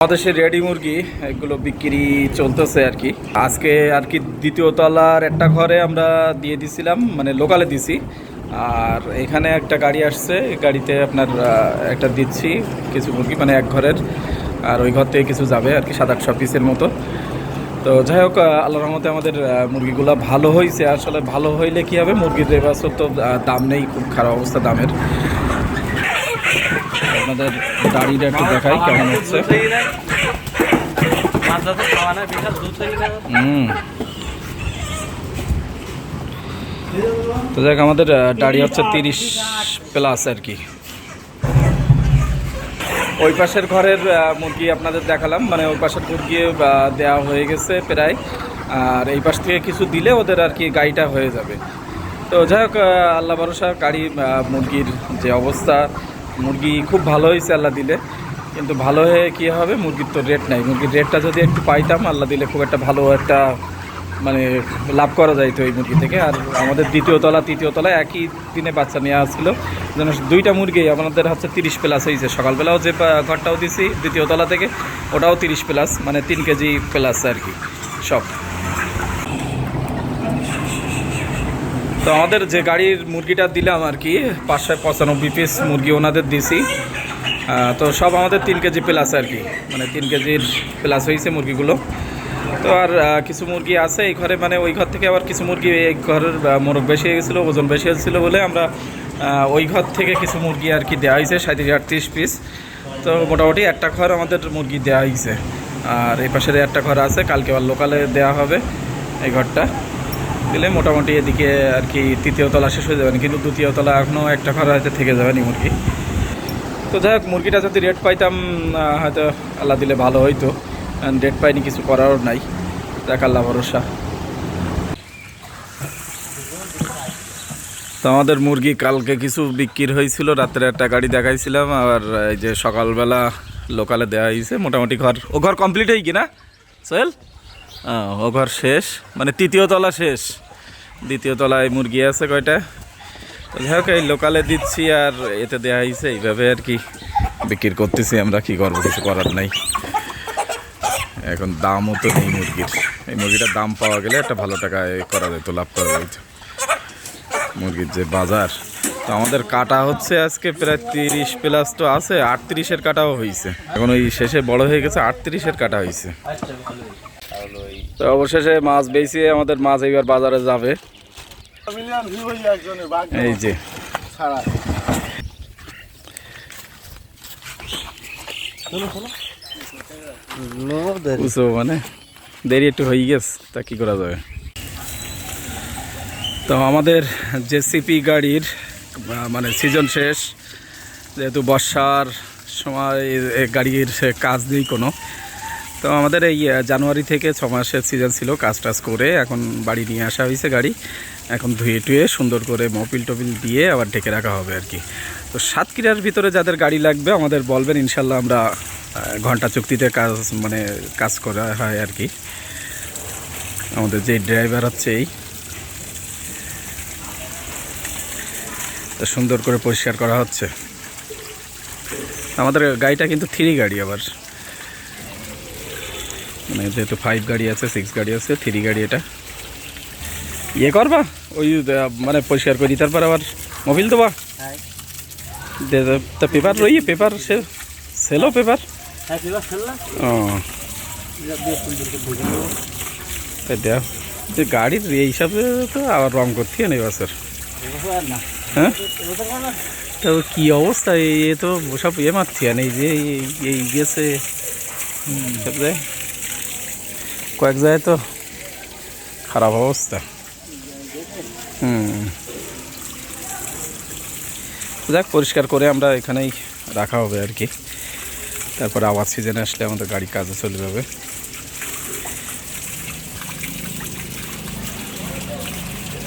সে ready মুরগি এগুলো বিক্রি চলতেছে আর কি। আজকে আর কি দ্বিতীয় তলার একটা ঘরে আমরা দিয়ে দিছিলাম মানে লোকালে দিছি। আর এখানে একটা গাড়ি আসছে গাড়িতে আপনার একটা দিচ্ছি কিছু মুরগি মানে এক ঘরের। আর ওই ঘর থেকে কিছু যাবে আর কি সাত আটশো পিসের মতো। তো যাই হোক আহ, আল্লাহর রহমতে আমাদের মুরগিগুলো ভালো হয়েছে আসলে ভালো হইলে কি হবে? মুরগির এবছর তো দাম নেই খুব খারাপ অবস্থা দামের। আপনাদের দাড়িটা একটু দেখাই কেমন হচ্ছে। তো দেখ, আমাদের দাড়ি হচ্ছে তিরিশ প্লাস আর কি। ওই পাশের ঘরের মুরগি আপনাদের দেখালাম মানে ওই পাশের মুরগি দেওয়া হয়ে গেছে প্রায়। আর এই পাশ থেকে কিছু দিলে ওদের আর কি গাড়িটা হয়ে যাবে। তো যাই হোক আল্লাহ ভরসা, গাড়ি মুরগির যে অবস্থা মুরগি খুব ভালো হয়েছে আল্লাহ দিলে। কিন্তু ভালো হয়ে কী হবে? মুরগির তো রেট নাই। মুরগির রেটটা যদি একটু পাইতাম, আল্লাহ দিলে খুব একটা ভালো একটা মানে লাভ করা যাইতো এই মুরগি থেকে। আর আমাদের দ্বিতীয় তলা, তৃতীয় তলায় একই দিনে বাচ্চা নেওয়া আসছিল। যেন দুইটা মুরগি, আমাদের হচ্ছে তিরিশ প্লাস হয়েছে সকালবেলাও যে ঘরটাও দিছি, দ্বিতীয় তলা থেকে, ওটাও তিরিশ প্লাস মানে তিন কেজি প্লাস আর কি, সব। তো আমাদের যে গাড়ির মুরগিটা দিলাম আর কি, পাঁচশো পঁচানব্বই পিস মুরগি ওনাদের দিছি। তো সব আমাদের তিন কেজি প্লাস আর কি মানে তিন কেজির প্লাস হয়েছে মুরগিগুলো। তো আর কিছু মুরগি আছে এই ঘরে মানে ওই ঘর থেকে আবার কিছু মুরগি এই ঘরের মোরগ বেশি হয়ে গেছিল, ওজন বেশি হয়েছিল বলে আমরা ওই ঘর থেকে কিছু মুরগি আর কি দেওয়া হয়েছে সাঁত্রিশ আটত্রিশ পিস তো মোটামুটি একটা ঘর আমাদের মুরগি দেওয়া হয়েছে আর এই পাশের একটা ঘর আছে, কালকে আবার লোকালে দেওয়া হবে এই ঘরটা। দিলে মোটামুটি এদিকে আর কি তৃতীয় তলা শেষ হয়ে যাবে কিন্তু দ্বিতীয় তলা এখনও একটা ঘর হয়তো থেকে যাবে নি মুরগি। তো যাই হোক, মুরগিটা যদি রেট পাইতাম হয়তো আল্লাহ দিলে ভালো হইতো। রেট পাইনি, কিছু করারও নাই। দেখ আল্লাহ ভরসা। তো আমাদের মুরগি কালকে কিছু বিক্রি হয়েছিল, রাত্রে একটা গাড়ি দেখাইছিলাম আর এই যে সকালবেলা লোকালে দেওয়া হয়েছে, মোটামুটি ঘর। ও ঘর কমপ্লিট হয়ে কি না? সোহেল? ও শেষ। মানে তৃতীয় তলা শেষ। দ্বিতীয় তলায় মুরগি আছে কয়টা? যাই হোক, এই লোকালে দিচ্ছি আর এতে দেওয়া হয়েছে এইভাবে আর কি বিক্রি করতেছি আমরা, কি করব, কিছু করার নাই। এখন দামও তো নেই মুরগির। এই মুরগিটার দাম পাওয়া গেলে একটা ভালো টাকায় করা যেত লাভ করা যেত মুরগির যে বাজার, তো আমাদের কাটা হচ্ছে আজকে প্রায় তিরিশ প্লাস তো আছে, আটত্রিশের কাটাও হয়েছে এখন ওই শেষে বড় হয়ে গেছে, আটত্রিশের কাটা হয়েছে তো অবশেষে মাছ বেশি আমাদের মাছ এইবার বাজারে যাবে। এই যে। মানে দেরি একটু হয়ে গেছে, তা কি করা যাবে? তো আমাদের জেসিপি গাড়ির মানে সিজন শেষ, যেহেতু বর্ষার সময় গাড়ির কাজ নেই কোনো তো আমাদের এই জানুয়ারি থেকে ছ মাসের সিজন ছিল কাজ টাজ করে এখন বাড়ি নিয়ে আসা হয়েছে গাড়ি। এখন ধুয়ে টুয়ে সুন্দর করে মপিল টপিল দিয়ে আবার ঢেকে রাখা হবে আর কি। তো সাতক্ষীরার ভিতরে যাদের গাড়ি লাগবে, আমাদের বলবেন ইনশাল্লাহ আমরা ঘণ্টা চুক্তিতে কাজ মানে কাজ করা হয় আর কি। আমাদের যে ড্রাইভার হচ্ছে এই। তো সুন্দর করে পরিষ্কার করা হচ্ছে। আমাদের গাড়িটা কিন্তু থ্রি গাড়ি আবার। মানে যেহেতু ফাইভ গাড়ি আছে সিক্স গাড়ি আছে থ্রি গাড়ি এটা। ইয়ে করবা? ওই মানে পরিষ্কার করে দিতে তারপর আবার মোবিল দেবা? দে দে- তা পেপার রই পেপার সে সেলো পেপার ও। তাই দেখ যে গাড়ির এই হিসাবে তো আবার রং করতে হয় না এবছর হ্যাঁ? তো কি অবস্থা? এ তো সব ইয়ে মারছি আর এই যে এই- গেছে। সব কয়েক জায়গায় তো খারাপ অবস্থা। হুম। যাক, পরিষ্কার করে আমরা এখানেই রাখা হবে আর কি। তারপরে আবার সিজনে আসলে আমাদের গাড়ি কাজে চলে যাবে।